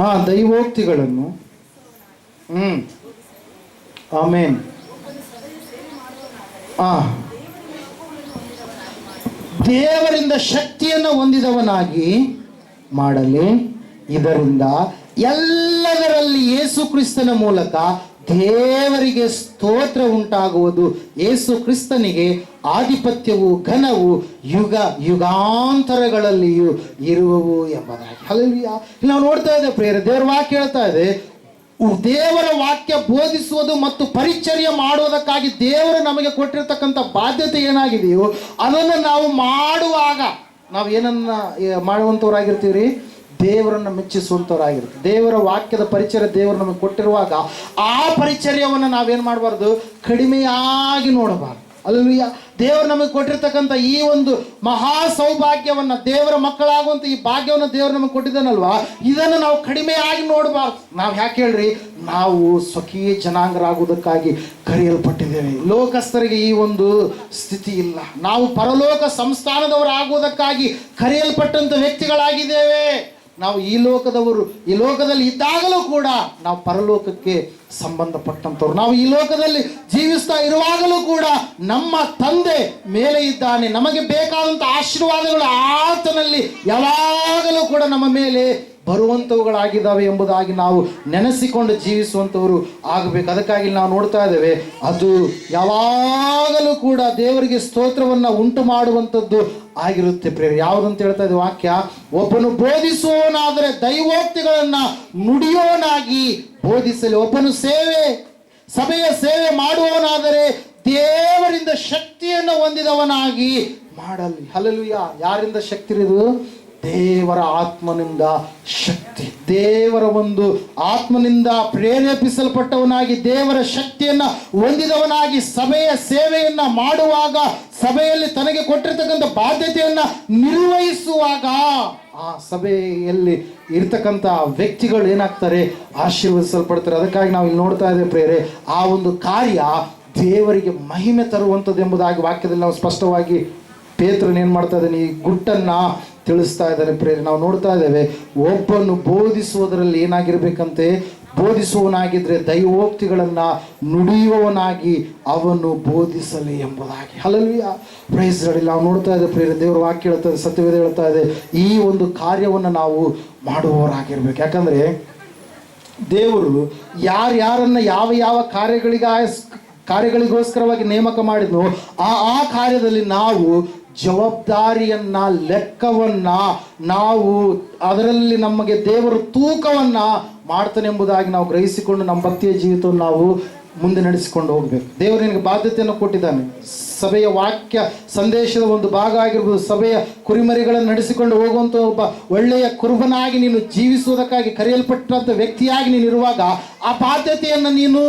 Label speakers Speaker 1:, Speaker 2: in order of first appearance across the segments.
Speaker 1: ಹಾ ದೈವೋಕ್ತಿಗಳನ್ನು ಹ್ಮ್ ಆಮೇನ್. ಆ ದೇವರಿಂದ ಶಕ್ತಿಯನ್ನು ಹೊಂದಿದವನಾಗಿ ಮಾಡಲಿ. ಇದರಿಂದ ಎಲ್ಲದರಲ್ಲಿ ಯೇಸು ಕ್ರಿಸ್ತನ ಮೂಲಕ ದೇವರಿಗೆ ಸ್ತೋತ್ರ ಉಂಟಾಗುವುದು. ಯೇಸು ಕ್ರಿಸ್ತನಿಗೆ ಆಧಿಪತ್ಯವು ಘನವು ಯುಗ ಯುಗಾಂತರಗಳಲ್ಲಿಯೂ ಇರುವವು ಎಂಬುದಾಗಿ. ಇಲ್ಲಿ ನಾವು ನೋಡ್ತಾ ಇದ್ದೇವೆ ಪ್ರೇರ ದೇವರ ವಾಕ್ಯ ಹೇಳ್ತಾ ಇದೆ ದೇವರ ವಾಕ್ಯ ಬೋಧಿಸುವುದು ಮತ್ತು ಪರಿಚರ್ಯ ಮಾಡುವುದಕ್ಕಾಗಿ ದೇವರು ನಮಗೆ ಕೊಟ್ಟಿರ್ತಕ್ಕಂಥ ಬಾಧ್ಯತೆ ಏನಾಗಿದೆಯೋ ಅದನ್ನು ನಾವು ಮಾಡುವಾಗ, ನಾವು ಏನನ್ನ ಮಾಡುವಂಥವ್ರಾಗಿರ್ತೀವಿ ದೇವರನ್ನು ಮೆಚ್ಚಿಸುವಂಥವರಾಗಿರುತ್ತೆ ದೇವರ ವಾಕ್ಯದ ಪರಿಚಯ ದೇವರು ನಮಗೆ ಕೊಟ್ಟಿರುವಾಗ ಆ ಪರಿಚರ್ಯವನ್ನು ನಾವೇನು ಮಾಡಬಾರ್ದು? ಕಡಿಮೆಯಾಗಿ ನೋಡಬಾರ್ದು. ಅಲ್ಲಿ ದೇವರು ನಮಗೆ ಕೊಟ್ಟಿರ್ತಕ್ಕಂಥ ಈ ಒಂದು ಮಹಾ ಸೌಭಾಗ್ಯವನ್ನು, ದೇವರ ಮಕ್ಕಳಾಗುವಂಥ ಈ ಭಾಗ್ಯವನ್ನು ದೇವರು ನಮಗೆ ಕೊಟ್ಟಿದ್ದಾನಲ್ವಾ? ಇದನ್ನು ನಾವು ಕಡಿಮೆಯಾಗಿ ನೋಡಬಾರ್ದು. ನಾವು ಯಾಕೆ ಹೇಳ್ರಿ? ನಾವು ಸ್ವಕೀಯ ಜನಾಂಗರಾಗುವುದಕ್ಕಾಗಿ ಕರೆಯಲ್ಪಟ್ಟಿದ್ದೇವೆ. ಲೋಕಸ್ಥರಿಗೆ ಈ ಒಂದು ಸ್ಥಿತಿ ಇಲ್ಲ. ನಾವು ಪರಲೋಕ ಸಂಸ್ಥಾನದವರಾಗುವುದಕ್ಕಾಗಿ ಕರೆಯಲ್ಪಟ್ಟಂಥ ವ್ಯಕ್ತಿಗಳಾಗಿದ್ದೇವೆ. ನಾವು ಈ ಲೋಕದವರು ಈ ಲೋಕದಲ್ಲಿ ಇದ್ದಾಗಲೂ ಕೂಡ ನಾವು ಪರಲೋಕಕ್ಕೆ ಸಂಬಂಧಪಟ್ಟಂಥವ್ರು ನಾವು ಈ ಲೋಕದಲ್ಲಿ ಜೀವಿಸ್ತಾ ಇರುವಾಗಲೂ ಕೂಡ ನಮ್ಮ ತಂದೆ ಮೇಲೆ ಇದ್ದಾನೆ. ನಮಗೆ ಬೇಕಾದಂಥ ಆಶೀರ್ವಾದಗಳು ಆತನಲ್ಲಿ ಯಾವಾಗಲೂ ಕೂಡ ನಮ್ಮ ಮೇಲೆ ಬರುವಂಥವುಗಳಾಗಿದ್ದಾವೆ ಎಂಬುದಾಗಿ ನಾವು ನೆನೆಸಿಕೊಂಡು ಜೀವಿಸುವಂಥವರು ಆಗಬೇಕು. ಅದಕ್ಕಾಗಿ ನಾವು ನೋಡ್ತಾ ಇದ್ದೇವೆ, ಅದು ಯಾವಾಗಲೂ ಕೂಡ ದೇವರಿಗೆ ಸ್ತೋತ್ರವನ್ನು ಉಂಟು ಮಾಡುವಂಥದ್ದು ಆಗಿರುತ್ತೆ ಪ್ರೇರ ಯಾವುದಂತ ಹೇಳ್ತಾ ಇದೆ ವಾಕ್ಯ? ಒಬ್ಬನು ಬೋಧಿಸುವವನಾದರೆ ದೈವೋಕ್ತಿಗಳನ್ನ ನುಡಿಯೋನಾಗಿ ಬೋಧಿಸಲಿ ಒಬ್ಬನು ಸೇವೆ ಸಭೆಯ ಸೇವೆ ಮಾಡುವವನಾದರೆ ದೇವರಿಂದ ಶಕ್ತಿಯನ್ನು ಹೊಂದಿದವನಾಗಿ ಮಾಡಲಿ. ಹಲಲುಯ ಯಾರಿಂದ ಶಕ್ತಿ ಇರೋದು ದೇವರ ಆತ್ಮನಿಂದ ಶಕ್ತಿ. ದೇವರ ಒಂದು ಆತ್ಮನಿಂದ ಪ್ರೇರೇಪಿಸಲ್ಪಟ್ಟವನಾಗಿ, ದೇವರ ಶಕ್ತಿಯನ್ನ ಹೊಂದಿದವನಾಗಿ, ಸಭೆಯ ಸೇವೆಯನ್ನ ಮಾಡುವಾಗ, ಸಭೆಯಲ್ಲಿ ತನಗೆ ಕೊಟ್ಟಿರ್ತಕ್ಕಂಥ ಬಾಧ್ಯತೆಯನ್ನ ನಿರ್ವಹಿಸುವಾಗ ಆ ಸಭೆಯಲ್ಲಿ ಇರ್ತಕ್ಕಂಥ ವ್ಯಕ್ತಿಗಳು ಏನಾಗ್ತಾರೆ? ಆಶೀರ್ವದಿಸಲ್ಪಡ್ತಾರೆ. ಅದಕ್ಕಾಗಿ ನಾವು ಇಲ್ಲಿ ನೋಡ್ತಾ ಇದ್ದೇವೆ ಪ್ರೇರೆ ಆ ಒಂದು ಕಾರ್ಯ ದೇವರಿಗೆ ಮಹಿಮೆ ತರುವಂಥದ್ದು ಎಂಬುದಾಗಿ ವಾಕ್ಯದಲ್ಲಿ ನಾವು ಸ್ಪಷ್ಟವಾಗಿ ಪೇತ್ರನ್ ಏನು ಮಾಡ್ತಾ ಇದ್ದಾನೆ? ಈ ಗುಟ್ಟನ್ನ ತಿಳಿಸ್ತಾ ಇದ್ದಾರೆ ಪ್ರೇರಿ ನಾವು ನೋಡ್ತಾ ಇದ್ದೇವೆ, ಒಬ್ಬನು ಬೋಧಿಸುವುದರಲ್ಲಿ ಏನಾಗಿರ್ಬೇಕಂತೆ? ಬೋಧಿಸುವವನಾಗಿದ್ರೆ ದೈವೋಕ್ತಿಗಳನ್ನ ನುಡಿಯುವವನಾಗಿ ಅವನು ಬೋಧಿಸಲಿ ಎಂಬುದಾಗಿ. ಅಲ್ಲಲ್ವಿಯ ಪ್ರೈಸ್ ನಾವು ನೋಡ್ತಾ ಇದ್ದೇವೆ ಪ್ರೇರಿ ದೇವರ ವಾಕ್ಯ ಹೇಳ್ತಾ ಇದೆ, ಸತ್ಯವೇದ ಹೇಳ್ತಾ ಇದೆ, ಈ ಒಂದು ಕಾರ್ಯವನ್ನು ನಾವು ಮಾಡುವವರಾಗಿರ್ಬೇಕು. ಯಾಕಂದ್ರೆ, ದೇವರು ಯಾರ್ಯಾರನ್ನ ಯಾವ ಯಾವ ಕಾರ್ಯಗಳಿಗೆ ಕಾರ್ಯಗಳಿಗೋಸ್ಕರವಾಗಿ ನೇಮಕ ಮಾಡಿದ್ನೋ, ಆ ಆ ಕಾರ್ಯದಲ್ಲಿ ನಾವು ಜವಾಬ್ದಾರಿಯನ್ನ, ಲೆಕ್ಕವನ್ನ ನಾವು ಅದರಲ್ಲಿ ನಮಗೆ ದೇವರು ತೂಕವನ್ನ ಮಾಡ್ತಾನೆ ಎಂಬುದಾಗಿ ನಾವು ಗ್ರಹಿಸಿಕೊಂಡು ನಮ್ಮ ಭಕ್ತಿಯ ಜೀವಿತವನ್ನು ನಾವು ಮುಂದೆ ನಡೆಸಿಕೊಂಡು ಹೋಗ್ಬೇಕು. ದೇವರು ನಿನಗೆ ಬಾಧ್ಯತೆಯನ್ನು ಕೊಟ್ಟಿದ್ದಾನೆ. ಸಭೆಯ ವಾಕ್ಯ, ಸಂದೇಶದ ಒಂದು ಭಾಗ ಆಗಿರ್ಬೋದು. ಸಭೆಯ ಕುರಿಮರಿಗಳನ್ನು ನಡೆಸಿಕೊಂಡು ಹೋಗುವಂಥ ಒಬ್ಬ ಒಳ್ಳೆಯ ಕುರುಬನಾಗಿ ನೀನು ಜೀವಿಸುವುದಕ್ಕಾಗಿ ಕರೆಯಲ್ಪಟ್ಟಂಥ ವ್ಯಕ್ತಿಯಾಗಿ ನೀನು ಇರುವಾಗ ಆ ಬಾಧ್ಯತೆಯನ್ನು ನೀನು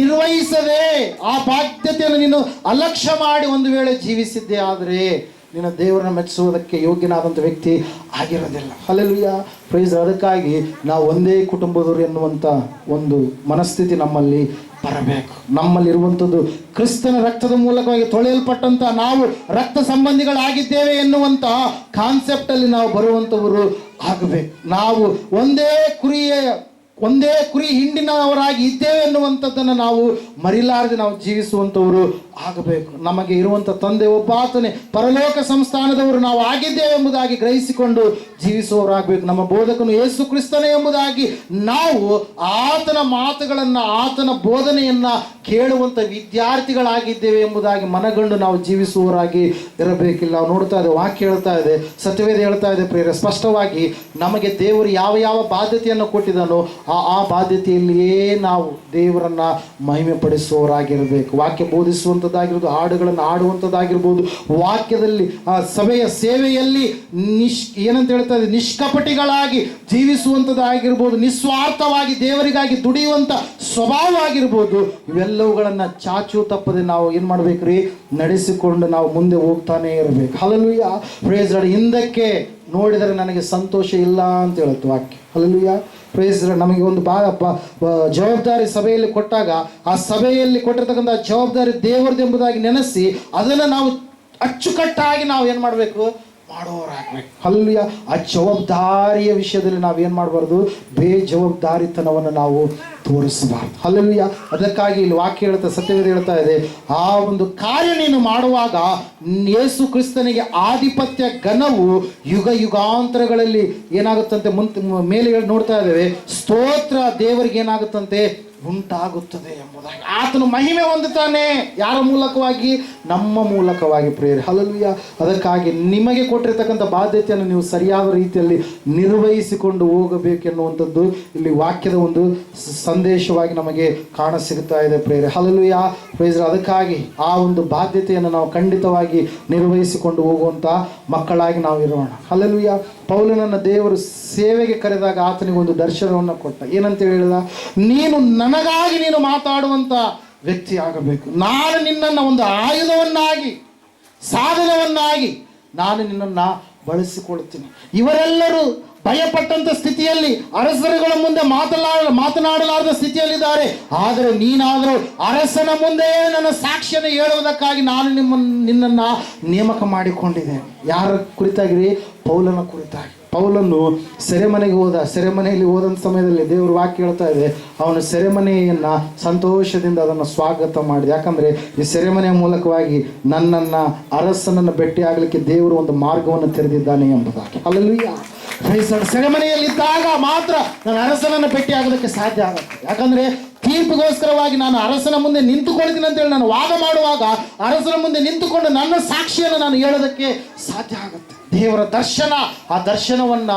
Speaker 1: ನಿರ್ವಹಿಸದೆ, ಆ ಬಾಧ್ಯತೆಯನ್ನು ನೀನು ಅಲಕ್ಷ್ಯ ಮಾಡಿ ಒಂದು ವೇಳೆ ಜೀವಿಸಿದ್ದೆ ಆದರೆ ನಿನ್ನ ದೇವರನ್ನ ಮೆಚ್ಚಿಸುವುದಕ್ಕೆ ಯೋಗ್ಯನಾದಂಥ ವ್ಯಕ್ತಿ ಆಗಿರೋದಿಲ್ಲ. ಅಲ್ಲೆಲ್ಲುಯ್ಯ ಪ್ರೈಸ್ ಅದಕ್ಕಾಗಿ ನಾವು ಒಂದೇ ಕುಟುಂಬದವರು ಎನ್ನುವಂಥ ಒಂದು ಮನಸ್ಥಿತಿ ನಮ್ಮಲ್ಲಿ ಬರಬೇಕು. ನಮ್ಮಲ್ಲಿರುವಂಥದ್ದು ಕ್ರಿಸ್ತನ ರಕ್ತದ ಮೂಲಕವಾಗಿ ತೊಳೆಯಲ್ಪಟ್ಟಂಥ ನಾವು ರಕ್ತ ಸಂಬಂಧಿಗಳಾಗಿದ್ದೇವೆ ಎನ್ನುವಂಥ ಕಾನ್ಸೆಪ್ಟಲ್ಲಿ ನಾವು ಬರುವಂಥವರು ಆಗಬೇಕು. ನಾವು ಒಂದೇ ಕುರಿಯ, ಒಂದೇ ಕುರಿ ಹಿಂಡಿನವರಾಗಿ ಇದ್ದೇವೆ ಎನ್ನುವಂಥದ್ದನ್ನು ನಾವು ಮರಿಲಾರದೆ ನಾವು ಜೀವಿಸುವಂಥವರು ಆಗಬೇಕು. ನಮಗೆ ಇರುವಂಥ ತಂದೆ ಒಬ್ಬಾತನೇ ಪರಲೋಕ ಸಂಸ್ಥಾನದವರು ನಾವು ಆಗಿದ್ದೇವೆ ಎಂಬುದಾಗಿ ಗ್ರಹಿಸಿಕೊಂಡು ಜೀವಿಸುವವರಾಗಬೇಕು. ನಮ್ಮ ಬೋಧಕನು ಯೇಸು ಕ್ರಿಸ್ತನೇ ಎಂಬುದಾಗಿ ನಾವು ಆತನ ಮಾತುಗಳನ್ನು, ಆತನ ಬೋಧನೆಯನ್ನ ಕೇಳುವಂಥ ವಿದ್ಯಾರ್ಥಿಗಳಾಗಿದ್ದೇವೆ ಎಂಬುದಾಗಿ ಮನಗಂಡು ನಾವು ಜೀವಿಸುವವರಾಗಿ ಇರಬೇಕಿಲ್ಲ. ನೋಡ್ತಾ ಇದೆ ವಾಕ್ಯ ಹೇಳ್ತಾ ಇದೆ, ಸತ್ಯವೇದ ಹೇಳ್ತಾ ಇದೆ ಪ್ರೇರ ಸ್ಪಷ್ಟವಾಗಿ ನಮಗೆ ದೇವರು ಯಾವ ಯಾವ ಬಾಧ್ಯತೆಯನ್ನು ಕೊಟ್ಟಿದ್ದಾನೋ ಆ ಆ ಬಾಧ್ಯತೆಯಲ್ಲಿಯೇ ನಾವು ದೇವರನ್ನ ಮಹಿಮೆ ಪಡಿಸುವವರಾಗಿರಬೇಕು ವಾಕ್ಯ ಬೋಧಿಸುವಂಥದ್ದಾಗಿರ್ಬೋದು ಹಾಡುಗಳನ್ನು ಆಡುವಂಥದ್ದಾಗಿರ್ಬೋದು, ವಾಕ್ಯದಲ್ಲಿ, ಆ, ಸಭೆಯ ಸೇವೆಯಲ್ಲಿ ನಿಶ್, ಏನಂತ ಹೇಳ್ತಾ ಇದೆ, ನಿಷ್ಕಪಟಿಗಳಾಗಿ ಜೀವಿಸುವಂಥದ್ದಾಗಿರ್ಬೋದು, ನಿಸ್ವಾರ್ಥವಾಗಿ ದೇವರಿಗಾಗಿ ದುಡಿಯುವಂಥ ಸ್ವಭಾವ ಆಗಿರ್ಬೋದು, ಇವೆಲ್ಲವುಗಳನ್ನು ಚಾಚು ತಪ್ಪದೆ ನಾವು ಏನು ಮಾಡ್ಬೇಕ್ರಿ? ನಡೆಸಿಕೊಂಡು ನಾವು ಮುಂದೆ ಹೋಗ್ತಾನೇ ಇರಬೇಕು. ಹಲಲುಯ್ಯ ಪ್ರೇಜ್ ಹಿಂದಕ್ಕೆ ನೋಡಿದರೆ ನನಗೆ ಸಂತೋಷ ಇಲ್ಲ ಅಂತ ಹೇಳುತ್ತೆ ವಾಕ್ಯ. ಹಲಲುಯ್ಯ ಪ್ರೇಸ್ ನಮಗೆ ಒಂದು ಬ- ಜವಾಬ್ದಾರಿ ಸಭೆಯಲ್ಲಿ ಕೊಟ್ಟಾಗ ಆ ಸಭೆಯಲ್ಲಿ ಕೊಟ್ಟಿರ್ತಕ್ಕಂಥ ಜವಾಬ್ದಾರಿ ದೇವರದೆಂಬುದಾಗಿ ನೆನೆಸಿ ಅದನ್ನು ನಾವು ಅಚ್ಚುಕಟ್ಟಾಗಿ ನಾವು ಏನು ಮಾಡಬೇಕು? ಮಾಡೋರಾಗ್ಬೇಕು ಅಲ್ಲಿಯ ಆ ಜವಾಬ್ದಾರಿಯ ವಿಷಯದಲ್ಲಿ ನಾವು ಏನು ಮಾಡಬಾರ್ದು? ಬೇಜವಾಬ್ದಾರಿತನವನ್ನು ನಾವು ತೋರಿಸಬಾರ್ದು. ಅಲ್ಲಿಯ ಅದಕ್ಕಾಗಿ ಇಲ್ಲಿ ವಾಕ್ಯ ಹೇಳ್ತಾ, ಸತ್ಯವೇದ ಹೇಳ್ತಾ ಇದೆ, ಆ ಒಂದು ಕಾರ್ಯ ನೀನು ಮಾಡುವಾಗ ಯೇಸು ಕ್ರಿಸ್ತನಿಗೆ ಆಧಿಪತ್ಯ ಘನವು ಯುಗ ಯುಗಾಂತರಗಳಲ್ಲಿ ಏನಾಗುತ್ತಂತೆ? ಮುಂತ ಮೇಲೆ ನೋಡ್ತಾ ಇದ್ದೇವೆ, ಸ್ತೋತ್ರ ದೇವರಿಗೆ ಏನಾಗುತ್ತಂತೆ? ಉಂಟಾಗುತ್ತದೆ ಎಂಬುದಾಗಿ. ಆತನು ಮಹಿಮೆ ಹೊಂದುತ್ತಾನೆ. ಯಾರ ಮೂಲಕವಾಗಿ? ನಮ್ಮ ಮೂಲಕವಾಗಿ ಪ್ರೇರಿ ಹಲಲುಯ್ಯ ಅದಕ್ಕಾಗಿ ನಿಮಗೆ ಕೊಟ್ಟಿರ್ತಕ್ಕಂಥ ಬಾಧ್ಯತೆಯನ್ನು ನೀವು ಸರಿಯಾದ ರೀತಿಯಲ್ಲಿ ನಿರ್ವಹಿಸಿಕೊಂಡು ಹೋಗಬೇಕೆನ್ನುವಂಥದ್ದು ಇಲ್ಲಿ ವಾಕ್ಯದ ಒಂದು ಸಂದೇಶವಾಗಿ ನಮಗೆ ಕಾಣ ಸಿಗುತ್ತಾ ಇದೆ ಪ್ರೇರೆ ಹಲಲುಯ್ಯ ಪ್ರೈಸ್ ಅದಕ್ಕಾಗಿ ಆ ಒಂದು ಬಾಧ್ಯತೆಯನ್ನು ನಾವು ಖಂಡಿತವಾಗಿ ನಿರ್ವಹಿಸಿಕೊಂಡು ಹೋಗುವಂಥ ಮಕ್ಕಳಾಗಿ ನಾವು ಇರೋಣ ಹಲಲುಯ ಪೌಲನನ್ನ ದೇವರು ಸೇವೆಗೆ ಕರೆದಾಗ ಆತನಿಗೆ ಒಂದು ದರ್ಶನವನ್ನು ಕೊಟ್ಟ. ಏನಂತ ಹೇಳಿದ? ನೀನು ನನಗಾಗಿ ನೀನು ಮಾತಾಡುವಂಥ ವ್ಯಕ್ತಿ ಆಗಬೇಕು. ನಾನು ನಿನ್ನನ್ನು ಒಂದು ಆಯುಧವನ್ನಾಗಿ, ಸಾಧನವನ್ನಾಗಿ ನಾನು ನಿನ್ನನ್ನು ಬಳಸಿಕೊಳ್ತೀನಿ. ಇವರೆಲ್ಲರೂ ಭಯಪಟ್ಟಂತ ಸ್ಥಿತಿಯಲ್ಲಿ ಅರಸರುಗಳ ಮುಂದೆ ಮಾತನಾಡ ಮಾತನಾಡಲಾರದ ಸ್ಥಿತಿಯಲ್ಲಿದ್ದಾರೆ. ಆದರೆ ನೀನಾದರೂ ಅರಸನ ಮುಂದೆ ನನ್ನ ಸಾಕ್ಷ್ಯನ ಹೇಳುವುದಕ್ಕಾಗಿ ನಾನು ನಿಮ್ಮ, ನಿನ್ನನ್ನು ನೇಮಕ ಮಾಡಿಕೊಂಡಿದ್ದೆ ಯಾರ ಕುರಿತಾಗಿರಿ? ಪೌಲನ ಕುರಿತಾಗಿ. ಪೌಲನ್ನು ಸೆರೆಮನೆಗೆ ಹೋದ, ಸೆರೆಮನೆಯಲ್ಲಿ ಹೋದಂಥ ಸಮಯದಲ್ಲಿ ದೇವರು ವಾಕ್ಯ ಹೇಳ್ತಾ ಇದೆ, ಅವನು ಸೆರೆಮನೆಯನ್ನು ಸಂತೋಷದಿಂದ ಅದನ್ನು ಸ್ವಾಗತ ಮಾಡಿದೆ. ಯಾಕಂದರೆ ಈ ಸೆರೆಮನೆಯ ಮೂಲಕವಾಗಿ ನನ್ನನ್ನು, ಅರಸನನ್ನು ಭೇಟಿಯಾಗಲಿಕ್ಕೆ ದೇವರು ಒಂದು ಮಾರ್ಗವನ್ನು ತೆರೆದಿದ್ದಾನೆ ಎಂಬುದಾಗಿ. ಅಲ್ಲಲ್ಲಿಯ ಸೆರೆಮನೆಯಲ್ಲಿದ್ದಾಗ ಮಾತ್ರ ನಾನು ಅರಸನನ್ನು ಭೇಟಿಯಾಗೋದಕ್ಕೆ ಸಾಧ್ಯ ಆಗುತ್ತೆ. ಯಾಕಂದ್ರೆ ತೀರ್ಪಿಗೋಸ್ಕರವಾಗಿ ನಾನು ಅರಸನ ಮುಂದೆ ನಿಂತುಕೊಳ್ತೀನಿ ಅಂತೇಳಿ ನಾನು ವಾದ ಮಾಡುವಾಗ ಅರಸನ ಮುಂದೆ ನಿಂತುಕೊಂಡು ನನ್ನ ಸಾಕ್ಷಿಯನ್ನು ನಾನು ಹೇಳೋದಕ್ಕೆ ಸಾಧ್ಯ ಆಗುತ್ತೆ. ದೇವರ ದರ್ಶನ, ಆ ದರ್ಶನವನ್ನ,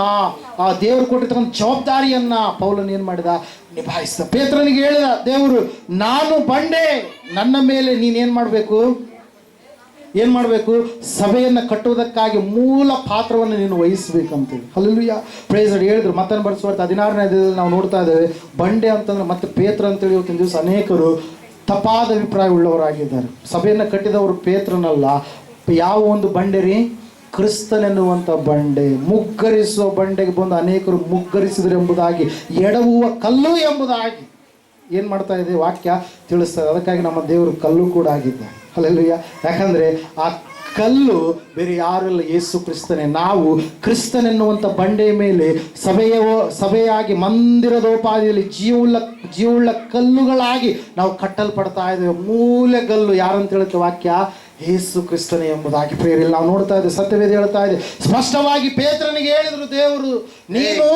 Speaker 1: ಆ ದೇವರು ಕೊಟ್ಟಿರ್ತಕ್ಕಂಥ ಜವಾಬ್ದಾರಿಯನ್ನ ಪೌಲನ್ ಏನು ಮಾಡಿದ? ನಿಭಾಯಿಸಿದ. ಪೇತ್ರನಿಗೆ ಹೇಳಿದ, ದೇವರು, ನಾನು ಬಂಡೆ ನನ್ನ ಮೇಲೆ ನೀನೇನು ಮಾಡಬೇಕು? ಏನ್ ಮಾಡಬೇಕು? ಸಭೆಯನ್ನು ಕಟ್ಟುವುದಕ್ಕಾಗಿ ಮೂಲ ಪಾತ್ರವನ್ನು ನೀನು ವಹಿಸ್ಬೇಕಂತೇಳಿ ಅಲ್ಲೂಯ್ಯ ಪ್ರೈಸ್ ಹೇಳಿದ್ರು ಮತ್ತನ್ನು ಬಡಿಸುವಂತ ಹದಿನಾರನೇ ಅಧ್ಯಾಯದಲ್ಲಿ ನಾವು ನೋಡ್ತಾ ಇದ್ದೇವೆ, ಬಂಡೆ ಅಂತಂದ್ರೆ ಮತ್ತೆ ಪೇತ್ರ ಅಂತೇಳಿ ಇವತ್ತಿನ ದಿವಸ ಅನೇಕರು ತಪಾದ ಅಭಿಪ್ರಾಯ ಉಳ್ಳವರಾಗಿದ್ದಾರೆ. ಸಭೆಯನ್ನು ಕಟ್ಟಿದವರು ಪೇತ್ರನಲ್ಲ. ಯಾವ ಒಂದು ಬಂಡೆ ರೀ? ಕ್ರಿಸ್ತನೆನ್ನುವಂಥ ಬಂಡೆ. ಮುಗ್ಗರಿಸುವ ಬಂಡೆಗೆ ಬಂದು ಅನೇಕರು ಮುಗ್ಗರಿಸಿದರು ಎಂಬುದಾಗಿ, ಎಡವುವ ಕಲ್ಲು ಎಂಬುದಾಗಿ. ಏನು ಮಾಡ್ತಾ ಇದೆ ವಾಕ್ಯ? ತಿಳಿಸ್ತಾರೆ ಅದಕ್ಕಾಗಿ ನಮ್ಮ ದೇವರು ಕಲ್ಲು ಕೂಡ ಆಗಿದ್ದ ಅಲ್ಲೆಲ್ಲೂಯ್ಯ ಯಾಕಂದರೆ ಆ ಕಲ್ಲು ಬೇರೆ ಯಾರೆಲ್ಲ ಯೇಸು ಕ್ರಿಸ್ತನೇ. ನಾವು ಕ್ರಿಸ್ತನೆನ್ನುವಂಥ ಬಂಡೆಯ ಮೇಲೆ ಸಭೆಯ, ಸಭೆಯಾಗಿ ಮಂದಿರದೋಪಾದಿಯಲ್ಲಿ ಜೀವುಳ್ಳ ಜೀವುಳ್ಳ ಕಲ್ಲುಗಳಾಗಿ ನಾವು ಕಟ್ಟಲ್ಪಡ್ತಾ ಇದ್ದೇವೆ. ಮೂಲೆಗಲ್ಲು ಯಾರಂತ ಹೇಳುತ್ತೆ ವಾಕ್ಯ? ಯೇಸು ಕ್ರಿಸ್ತನೇ ಎಂಬುದಾಗಿ. ಪ್ರೇರಿಲ್ಲ ನಾವು ನೋಡ್ತಾ ಇದ್ದೇವೆ, ಸತ್ಯವೇದಿ ಹೇಳ್ತಾ ಇದೆ. ಸ್ಪಷ್ಟವಾಗಿ ಪೇತ್ರನಿಗೆ ಹೇಳಿದರು ದೇವರು, ನೀನು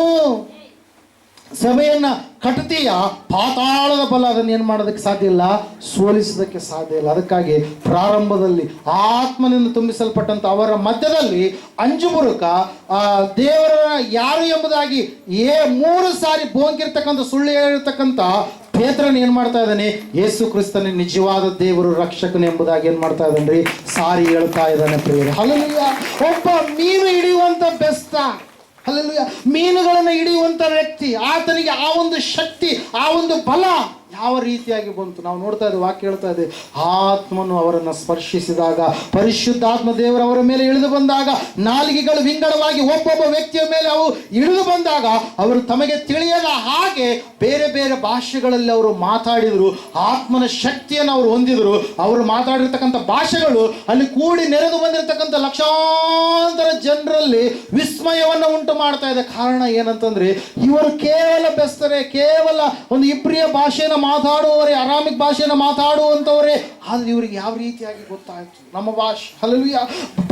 Speaker 1: ಸಭೆಯನ್ನ ಕಟ್ತೀಯ ಪಾತಾಳದ ಬಲ ಅದನ್ನ ಏನು ಮಾಡೋದಕ್ಕೆ ಸಾಧ್ಯ ಇಲ್ಲ? ಸೋಲಿಸೋದಕ್ಕೆ ಸಾಧ್ಯ ಇಲ್ಲ. ಅದಕ್ಕಾಗಿ ಪ್ರಾರಂಭದಲ್ಲಿ ಆತ್ಮನಿಂದ ತುಂಬಿಸಲ್ಪಟ್ಟಂತ ಅವರ ಮಧ್ಯದಲ್ಲಿ ಅಂಜುಬುರುಕ ದೇವರ ಯಾರು ಎಂಬುದಾಗಿ ಏ ಮೂರು ಸಾರಿ ಬೋಂಕಿರ್ತಕ್ಕಂಥ ಸುಳ್ಳು ಹೇಳಿರ್ತಕ್ಕಂಥ ಪೇತ್ರನ ಏನ್ ಮಾಡ್ತಾ ಇದ್ದಾನೆ? ಯೇಸು ಕ್ರಿಸ್ತನೇ ನಿಜವಾದ ದೇವರು, ರಕ್ಷಕನು ಎಂಬುದಾಗಿ ಏನ್ ಮಾಡ್ತಾ ಇದ್ದಾನೆ ಸಾರಿ ಹೇಳ್ತಾ ಇದ್ದಾನೆ ಪ್ರಿಯರೇ. ಹಲಲಿಯ ಒಬ್ಬ ಮೀನು ಹಿಡಿಯುವಂತ ಬೆಸ್ತ. ಅಲ್ಲೆಲ್ಲೂಯ್ಯ ಮೀನುಗಳನ್ನು ಹಿಡಿಯುವಂಥ ವ್ಯಕ್ತಿ ಆತನಿಗೆ ಆ ಒಂದು ಶಕ್ತಿ ಆ ಒಂದು ಬಲ ಯಾವ ರೀತಿಯಾಗಿ ಬಂತು? ನಾವು ನೋಡ್ತಾ ಇದ್ದೇವೆ ವಾಕ್ಯ ಹೇಳ್ತಾ ಇದೆ, ಆತ್ಮನು ಅವರನ್ನು ಸ್ಪರ್ಶಿಸಿದಾಗ, ಪರಿಶುದ್ಧಾತ್ಮ ದೇವರು ಅವರ ಮೇಲೆ ಇಳಿದು ಬಂದಾಗ, ನಾಲಿಗೆಗಳು ವಿಂಗಡವಾಗಿ ಒಬ್ಬೊಬ್ಬ ವ್ಯಕ್ತಿಯ ಮೇಲೆ ಅವು ಇಳಿದು ಬಂದಾಗ, ಅವರು ತಮಗೆ ತಿಳಿಯದ ಹಾಗೆ ಬೇರೆ ಬೇರೆ ಭಾಷೆಗಳಲ್ಲಿ ಅವರು ಮಾತಾಡಿದರು, ಆತ್ಮನ ಶಕ್ತಿಯನ್ನು ಅವರು ಹೊಂದಿದರು. ಅವರು ಮಾತಾಡಿರ್ತಕ್ಕಂಥ ಭಾಷೆಗಳು ಅಲ್ಲಿ ಕೂಡಿ ನೆರೆದು ಬಂದಿರತಕ್ಕಂಥ ಲಕ್ಷಾಂತರ ಜನರಲ್ಲಿ ವಿಸ್ಮಯವನ್ನು ಉಂಟು ಮಾಡ್ತಾ ಇದೆ. ಕಾರಣ ಏನಂತಂದ್ರೆ, ಇವರು ಕೇವಲ ಬೆಸ್ತರೆ, ಕೇವಲ ಒಂದು ಇಬ್ರಿಯ ಭಾಷೆಯನ್ನು ಮಾತಾಡುವವರೇ, ಅರಾಮಿಕ್ ಭಾಷೆಯನ್ನು ಮಾತಾಡುವಂಥವರೇ. ಆದರೆ ಇವರಿಗೆ ಯಾವ ರೀತಿಯಾಗಿ ಗೊತ್ತಾಯಿತು? ನಮ್ಮ ಭಾಷೆ ಹಲವಿಯ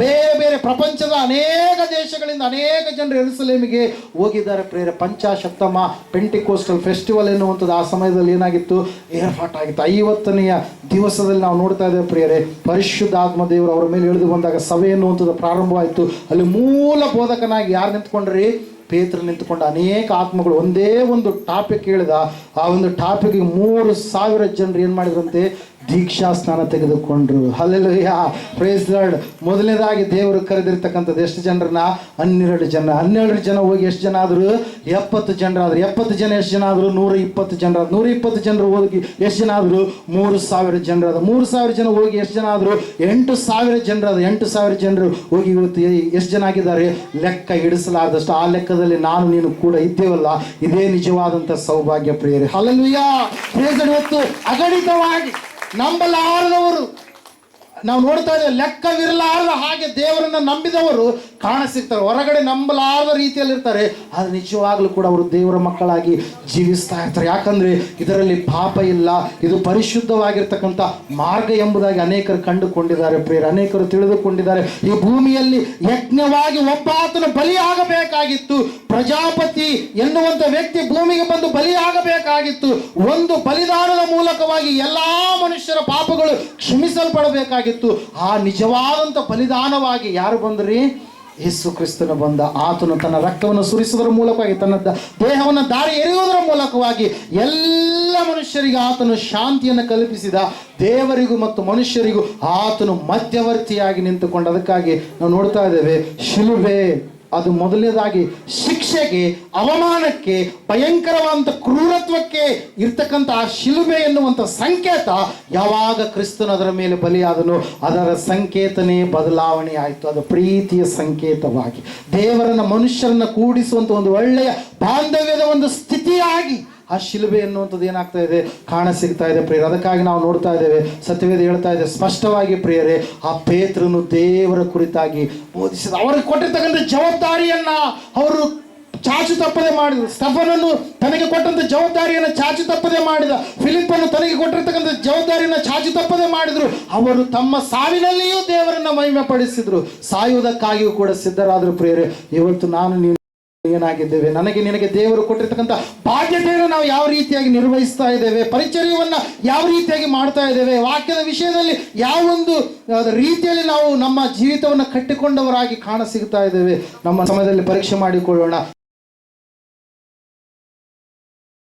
Speaker 1: ಬೇರೆ ಬೇರೆ ಪ್ರಪಂಚದ ಅನೇಕ ದೇಶಗಳಿಂದ ಅನೇಕ ಜನರು ಎರುಸಲೇಮಿಗೆ ಹೋಗಿದ್ದಾರೆ ಪ್ರೇರೆ ಪಂಚಾಶತ್ತಮ ಪೆಂಟಿಕೋಸ್ಟಲ್ ಫೆಸ್ಟಿವಲ್ ಎನ್ನುವಂಥದ್ದು ಆ ಸಮಯದಲ್ಲಿ ಏನಾಗಿತ್ತು? ಏರ್ಪಾಟಾಗಿತ್ತು ಐವತ್ತನೆಯ ದಿವಸದಲ್ಲಿ ನಾವು ನೋಡ್ತಾ ಇದ್ದೇವೆ ಪ್ರೇರೆ ಪರಿಶುದ್ಧ ಆತ್ಮ ದೇವರು ಅವರ ಮೇಲೆ ಇಳಿದು ಬಂದಾಗ ಸಭೆ ಎನ್ನುವಂಥದ್ದು ಪ್ರಾರಂಭವಾಯಿತು. ಅಲ್ಲಿ ಮೂಲ ಬೋಧಕನಾಗಿ ಯಾರು ನಿಂತ್ಕೊಂಡ್ರಿ? ಪೇತ್ರ ನಿಂತುಕೊಂಡು ಅನೇಕ ಆತ್ಮಗಳು ಒಂದೇ ಒಂದು ಟಾಪಿಕ್ ಹೇಳಿದ ಆ ಒಂದು ಟಾಪಿಕ್ಗೆ ಮೂರು ಸಾವಿರ ಜನರು ಏನು ಮಾಡಿದ್ರಂತೆ? ದೀಕ್ಷಾ ಸ್ನಾನ ತೆಗೆದುಕೊಂಡ್ರು. ಅಲ್ಲೆಲ್ಲ ಪ್ರೇಸ್ ಲಾರ್ಡ್ ಮೊದಲನೇದಾಗಿ ದೇವರು ಕರೆದಿರ್ತಕ್ಕಂಥದ್ದು ಎಷ್ಟು ಜನರನ್ನ? ಹನ್ನೆರಡು ಜನ. ಹನ್ನೆರಡು ಜನ ಹೋಗಿ ಎಷ್ಟು ಜನ ಆದರೂ? ಎಪ್ಪತ್ತು ಜನರಾದ್ರು. ಎಪ್ಪತ್ತು ಜನ ಎಷ್ಟು ಜನ ಆದರೂ? ನೂರ ಇಪ್ಪತ್ತು ಜನರ ನೂರ ಇಪ್ಪತ್ತು ಜನರು ಹೋಗಿ ಎಷ್ಟು ಜನ ಆದರೂ? ಮೂರು ಸಾವಿರ ಜನರಾದ ಮೂರು ಸಾವಿರ ಜನ ಹೋಗಿ ಎಷ್ಟು ಜನ ಆದರೂ? ಎಂಟು ಸಾವಿರ ಜನರಾದ ಎಂಟು ಸಾವಿರ ಜನರು ಹೋಗಿ ಇವತ್ತು ಎಷ್ಟು ಜನ ಆಗಿದ್ದಾರೆ? ಲೆಕ್ಕ ಹಿಡಿಸಲಾರದಷ್ಟು ಆ ಲೆಕ್ಕದಲ್ಲಿ ನಾನು, ನೀನು ಕೂಡ ಇದ್ದೇವಲ್ಲ. ಇದೇ ನಿಜವಾದಂಥ ಸೌಭಾಗ್ಯ ಹಲಲುಯ್ಯ ಪ್ರೇಸಡ್ ಇವತ್ತು ಅಗಣಿತವಾಗಿ ನಂಬಲಾರದವರು. ನಾವು ನೋಡ್ತಾ ಇದ್ದೇವೆ, ಲೆಕ್ಕವಿರಲಾರದ ಹಾಗೆ ದೇವರನ್ನ ನಂಬಿದವರು ಕಾಣ ಸಿಗ್ತಾರೆ. ಹೊರಗಡೆ ನಂಬಲಾರದ ರೀತಿಯಲ್ಲಿ ಇರ್ತಾರೆ. ಆದ್ರೆ ನಿಜವಾಗ್ಲೂ ಕೂಡ ಅವರು ದೇವರ ಮಕ್ಕಳಾಗಿ ಜೀವಿಸ್ತಾ ಇರ್ತಾರೆ. ಯಾಕಂದ್ರೆ ಇದರಲ್ಲಿ ಪಾಪ ಇಲ್ಲ. ಇದು ಪರಿಶುದ್ಧವಾಗಿರ್ತಕ್ಕಂಥ ಮಾರ್ಗ ಎಂಬುದಾಗಿ ಅನೇಕರು ಕಂಡುಕೊಂಡಿದ್ದಾರೆ. ಪ್ರೇರ ಅನೇಕರು ತಿಳಿದುಕೊಂಡಿದ್ದಾರೆ. ಈ ಭೂಮಿಯಲ್ಲಿ ಯಜ್ಞವಾಗಿ ಒಬ್ಬಾತನು ಬಲಿಯಾಗಬೇಕಾಗಿತ್ತು. ಪ್ರಜಾಪತಿ ಎನ್ನುವಂತ ವ್ಯಕ್ತಿ ಭೂಮಿಗೆ ಬಂದು ಬಲಿಯಾಗಬೇಕಾಗಿತ್ತು. ಒಂದು ಬಲಿದಾನದ ಮೂಲಕವಾಗಿ ಎಲ್ಲಾ ಮನುಷ್ಯರ ಪಾಪಗಳು ಕ್ಷಮಿಸಲ್ಪಡಬೇಕಾಗಿತ್ತು. ಆ ನಿಜವಾದಂತ ಬಲಿದಾನವಾಗಿ ಯಾರು ಬಂದ್ರಿ? ಯೇಸು ಕ್ರಿಸ್ತನು ಬಂದ. ಆತನು ತನ್ನ ರಕ್ತವನ್ನು ಸುರಿಸುವುದರ ಮೂಲಕವಾಗಿ ತನ್ನ ದೇಹವನ್ನು ದಾರಿ ಎರೆಯುವುದರ ಮೂಲಕವಾಗಿ ಎಲ್ಲ ಮನುಷ್ಯರಿಗೆ ಆತನು ಶಾಂತಿಯನ್ನು ಕಲ್ಪಿಸಿದ. ದೇವರಿಗೂ ಮತ್ತು ಮನುಷ್ಯರಿಗೂ ಆತನು ಮಧ್ಯವರ್ತಿಯಾಗಿ ನಿಂತುಕೊಂಡು. ಅದಕ್ಕಾಗಿ ನಾವು ನೋಡ್ತಾ ಇದ್ದೇವೆ, ಶಿಲುಬೆ ಅದು ಮೊದಲನೇದಾಗಿ ಶಿಕ್ಷೆಗೆ ಅವಮಾನಕ್ಕೆ ಭಯಂಕರವಾದಂಥ ಕ್ರೂರತ್ವಕ್ಕೆ ಇರ್ತಕ್ಕಂಥ ಆ ಶಿಲುಬೆ ಎನ್ನುವಂಥ ಸಂಕೇತ ಯಾವಾಗ ಕ್ರಿಸ್ತನ ಅದರ ಮೇಲೆ ಬಲಿಯಾದನು ಅದರ ಸಂಕೇತನೇ ಬದಲಾವಣೆ ಆಯಿತು. ಅದು ಪ್ರೀತಿಯ ಸಂಕೇತವಾಗಿ. ದೇವರನ್ನ, ಮನುಷ್ಯರನ್ನ ಕೂಡಿಸುವಂಥ ಒಂದು ಒಳ್ಳೆಯ ಬಾಂಧವ್ಯದ ಒಂದು ಸ್ಥಿತಿಯಾಗಿ ಆ ಶಿಲುಬೆ ಎನ್ನುವಂಥದ್ದು ಏನಾಗ್ತಾ ಇದೆ? ಕಾಣ ಸಿಗ್ತಾ ಇದೆ ಪ್ರಿಯರೇ. ಅದಕ್ಕಾಗಿ ನಾವು ನೋಡ್ತಾ ಇದ್ದೇವೆ. ಸತ್ಯವೇದ ಹೇಳ್ತಾ ಇದೆ, ಸ್ಪಷ್ಟವಾಗಿ ಪ್ರಿಯರೇ, ಆ ಪೇತ್ರನು ದೇವರ ಕುರಿತಾಗಿ ಬೋಧಿಸಿದ, ಅವರಿಗೆ ಕೊಟ್ಟಿರ್ತಕ್ಕಂಥ ಜವಾಬ್ದಾರಿಯನ್ನ ಅವರು ಚಾಚು ತಪ್ಪದೆ ಮಾಡಿದ ಸ್ತಫನನ್ನು ತನಗೆ ಕೊಟ್ಟಂತ ಜವಾಬ್ದಾರಿಯನ್ನು ಚಾಚು ತಪ್ಪದೆ ಮಾಡಿದ, ಫಿಲಿಪ್ಪನ್ನು ತನಗೆ ಕೊಟ್ಟಿರ್ತಕ್ಕಂಥ ಜವಾಬ್ದಾರಿಯನ್ನು ಚಾಚು ತಪ್ಪದೆ ಮಾಡಿದ್ರು, ಅವರು ತಮ್ಮ ಸಾವಿನಲ್ಲಿಯೂ ದೇವರನ್ನ ಮಹಿಮೆ ಪಡಿಸಿದ್ರು ಸಾಯುವುದಕ್ಕಾಗಿಯೂ ಕೂಡ ಸಿದ್ಧರಾದರು ಪ್ರೇರೆ ಇವತ್ತು ನಾನು ನೀವು ಏನಾಗಿದ್ದೇವೆ? ನನಗೆ ನಿನಗೆ ದೇವರು ಕೊಟ್ಟಿರ್ತಕ್ಕಂಥ ಬಾಧ್ಯತೆಯನ್ನು ನಾವು ಯಾವ ರೀತಿಯಾಗಿ ನಿರ್ವಹಿಸ್ತಾ ಇದ್ದೇವೆ? ಪರಿಚರ್ಯವನ್ನು ಯಾವ ರೀತಿಯಾಗಿ ಮಾಡ್ತಾ ಇದ್ದೇವೆ? ವಾಕ್ಯದ ವಿಷಯದಲ್ಲಿ ಯಾವ ಒಂದು ರೀತಿಯಲ್ಲಿ ನಾವು ನಮ್ಮ ಜೀವಿತವನ್ನು ಕಟ್ಟಿಕೊಂಡವರಾಗಿ ಕಾಣ ಸಿಗ್ತಾ ಇದ್ದೇವೆ. ನಮ್ಮ ಸಮಯದಲ್ಲಿ ಪರೀಕ್ಷೆ ಮಾಡಿಕೊಳ್ಳೋಣ.